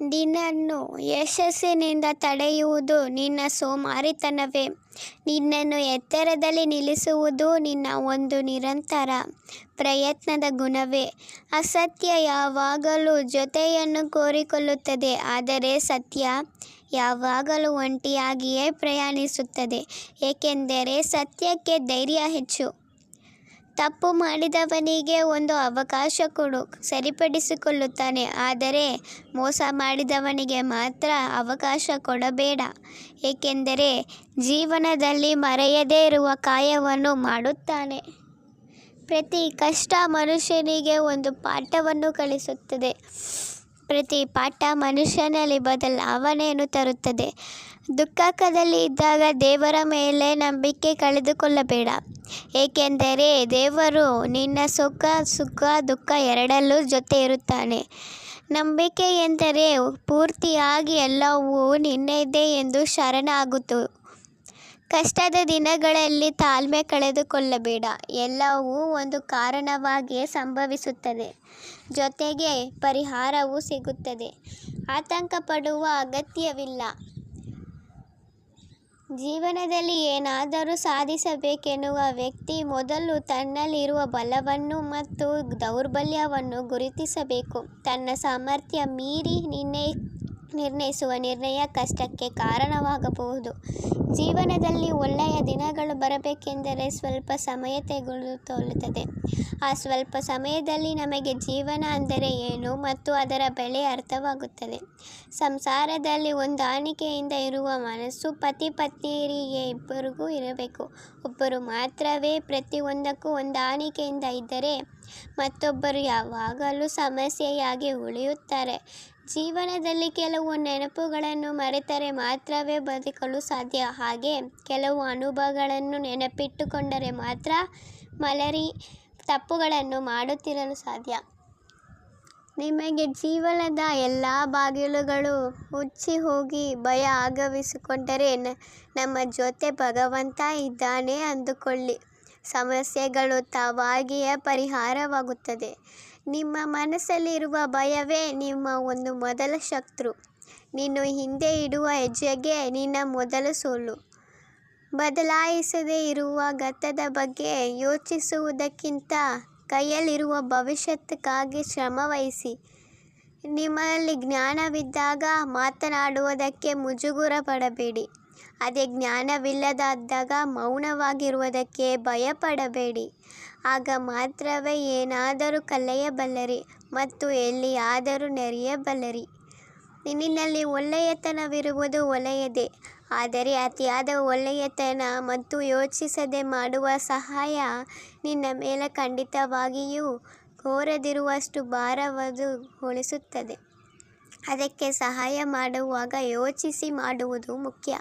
ನಿನ್ನನ್ನು ಯಶಸ್ಸಿನಿಂದ ತಡೆಯುವುದು ನಿನ್ನ ಸೋಮಾರಿತನವೇ. ನಿನ್ನನ್ನು ಎತ್ತರದಲ್ಲಿ ನಿಲ್ಲಿಸುವುದು ನಿನ್ನ ಒಂದು ನಿರಂತರ ಪ್ರಯತ್ನದ ಗುಣವೇ. ಅಸತ್ಯ ಯಾವಾಗಲೂ ಜೊತೆಯನ್ನು ಕೋರಿಕೊಳ್ಳುತ್ತದೆ, ಆದರೆ ಸತ್ಯ ಯಾವಾಗಲೂ ಒಂಟಿಯಾಗಿಯೇ ಪ್ರಯಾಣಿಸುತ್ತದೆ. ಏಕೆಂದರೆ ಸತ್ಯಕ್ಕೆ ಧೈರ್ಯ ಹೆಚ್ಚು. ತಪ್ಪು ಮಾಡಿದವನಿಗೆ ಒಂದು ಅವಕಾಶ ಕೊಡು, ಸರಿಪಡಿಸಿಕೊಳ್ಳುತ್ತಾನೆ. ಆದರೆ ಮೋಸ ಮಾಡಿದವನಿಗೆ ಮಾತ್ರ ಅವಕಾಶ ಕೊಡಬೇಡ. ಏಕೆಂದರೆ ಜೀವನದಲ್ಲಿ ಮರೆಯದೇ ಇರುವ ಕಾಯವನ್ನು ಮಾಡುತ್ತಾನೆ. ಪ್ರತಿ ಕಷ್ಟ ಮನುಷ್ಯನಿಗೆ ಒಂದು ಪಾಠವನ್ನು ಕಲಿಸುತ್ತದೆ. ಪ್ರತಿ ಪಾಠ ಮನುಷ್ಯನಲ್ಲಿ ಬದಲಾವಣೆಯನ್ನು ತರುತ್ತದೆ. ದುಃಖಕದಲ್ಲಿ ಇದ್ದಾಗ ದೇವರ ಮೇಲೆ ನಂಬಿಕೆ ಕಳೆದುಕೊಳ್ಳಬೇಡ. ಏಕೆಂದರೆ ದೇವರು ನಿನ್ನ ಸುಖ ಸುಖ, ದುಃಖ ಎರಡಲ್ಲೂ ಜೊತೆ ಇರುತ್ತಾನೆ ನಂಬಿಕೆ ಎಂದರೆ ಪೂರ್ತಿಯಾಗಿ ಎಲ್ಲವೂ ನಿನ್ನದೇ ಎಂದು ಶರಣಾಗುತ್ತು ಕಷ್ಟದ ದಿನಗಳಲ್ಲಿ ತಾಳ್ಮೆ ಕಳೆದುಕೊಳ್ಳಬೇಡ. ಎಲ್ಲವೂ ಒಂದು ಕಾರಣವಾಗಿಯೇ ಸಂಭವಿಸುತ್ತದೆ. ಜೊತೆಗೆ ಪರಿಹಾರವೂ ಸಿಗುತ್ತದೆ. ಆತಂಕ ಪಡುವ ಅಗತ್ಯವಿಲ್ಲ. ಜೀವನದಲ್ಲಿ ಏನಾದರೂ ಸಾಧಿಸಬೇಕೆನ್ನುವ ವ್ಯಕ್ತಿ ಮೊದಲು ತನ್ನಲ್ಲಿರುವ ಬಲವನ್ನು ಮತ್ತು ದೌರ್ಬಲ್ಯವನ್ನು ಗುರುತಿಸಬೇಕು. ತನ್ನ ಸಾಮರ್ಥ್ಯ ಮೀರಿ ನಿರ್ಣಯ ನಿರ್ಣಯಿಸುವ ನಿರ್ಣಯ ಕಷ್ಟಕ್ಕೆ ಕಾರಣವಾಗಬಹುದು. ಜೀವನದಲ್ಲಿ ಒಳ್ಳೆಯ ದಿನಗಳು ಬರಬೇಕೆಂದರೆ ಸ್ವಲ್ಪ ಸಮಯ ತೆಗೆದುಕೊಳ್ಳುತ್ತದೆ ಆ ಸ್ವಲ್ಪ ಸಮಯದಲ್ಲಿ ನಮಗೆ ಜೀವನ ಅಂದರೆ ಏನು ಮತ್ತು ಅದರ ಬೆಲೆ ಅರ್ಥವಾಗುತ್ತದೆ. ಸಂಸಾರದಲ್ಲಿ ಹೊಂದಾಣಿಕೆಯಿಂದ ಇರುವ ಮನಸ್ಸು ಪತಿ ಪತ್ನಿಯರಿಗೆ ಇಬ್ಬರಿಗೂ ಇರಬೇಕು. ಒಬ್ಬರು ಮಾತ್ರವೇ ಪ್ರತಿಯೊಂದಕ್ಕೂ ಹೊಂದಾಣಿಕೆಯಿಂದ ಇದ್ದರೆ ಮತ್ತೊಬ್ಬರು ಯಾವಾಗಲೂ ಸಮಸ್ಯೆಯಾಗಿ ಉಳಿಯುತ್ತಾರೆ. ಜೀವನದಲ್ಲಿ ಕೆಲವು ನೆನಪುಗಳನ್ನು ಮರೆತರೆ ಮಾತ್ರವೇ ಬದುಕಲು ಸಾಧ್ಯ. ಹಾಗೆ ಕೆಲವು ಅನುಭವಗಳನ್ನು ನೆನಪಿಟ್ಟುಕೊಂಡರೆ ಮಾತ್ರ ಮಲರಿ ತಪ್ಪುಗಳನ್ನು ಮಾಡುತ್ತಿರಲು ಸಾಧ್ಯ. ನಿಮಗೆ ಜೀವನದ ಎಲ್ಲ ಬಾಗಿಲುಗಳು ಮುಚ್ಚಿ ಹೋಗಿ ಭಯ ಆಗಮಿಸಿಕೊಂಡರೆ ನಮ್ಮ ಜೊತೆ ಭಗವಂತ ಇದ್ದಾನೆ ಅಂದುಕೊಳ್ಳಿ. ಸಮಸ್ಯೆಗಳು ತಾವಾಗಿಯೇ ಪರಿಹಾರವಾಗುತ್ತದೆ. ನಿಮ್ಮ ಮನಸ್ಸಲ್ಲಿರುವ ಭಯವೇ ನಿಮ್ಮ ಒಂದು ಮೊದಲ ಶತ್ರು. ನೀನು ಹಿಂದೆ ಇಡುವ ಹೆಜ್ಜೆಗೆ ನಿನ್ನ ಮೊದಲ ಸೋಲು. ಬದಲಾಯಿಸದೇ ಇರುವ ಗತದ ಬಗ್ಗೆ ಯೋಚಿಸುವುದಕ್ಕಿಂತ ಕೈಯಲ್ಲಿರುವ ಭವಿಷ್ಯಕ್ಕಾಗಿ ಶ್ರಮವಹಿಸಿ. ನಿಮ್ಮಲ್ಲಿ ಜ್ಞಾನವಿದ್ದಾಗ ಮಾತನಾಡುವುದಕ್ಕೆ ಮುಜುಗುರ ಪಡಬೇಡಿ ಅದೇ ಜ್ಞಾನವಿಲ್ಲದಾದಾಗ ಮೌನವಾಗಿರುವುದಕ್ಕೆ ಭಯಪಡಬೇಡಿ. ಆಗ ಮಾತ್ರವೇ ಏನಾದರೂ ಕಲಿಯಬಲ್ಲರಿ ಮತ್ತು ಎಲ್ಲಿಯಾದರೂ ನೆರೆಯಬಲ್ಲರಿ. ನಿನ್ನಲ್ಲಿ ಒಳ್ಳೆಯತನವಿರುವುದು ಒಳ್ಳೆಯದೇ. ಆದರೆ ಅತಿಯಾದ ಒಳ್ಳೆಯತನ ಮತ್ತು ಯೋಚಿಸದೆ ಮಾಡುವ ಸಹಾಯ ನಿನ್ನ ಮೇಲೆ ಖಂಡಿತವಾಗಿಯೂ ಕೋರದಿರುವಷ್ಟು ಭಾರವದು ಹೊಳಿಸುತ್ತದೆ ಅದಕ್ಕೆ ಸಹಾಯ ಮಾಡುವಾಗ ಯೋಚಿಸಿ ಮಾಡುವುದು ಮುಖ್ಯ.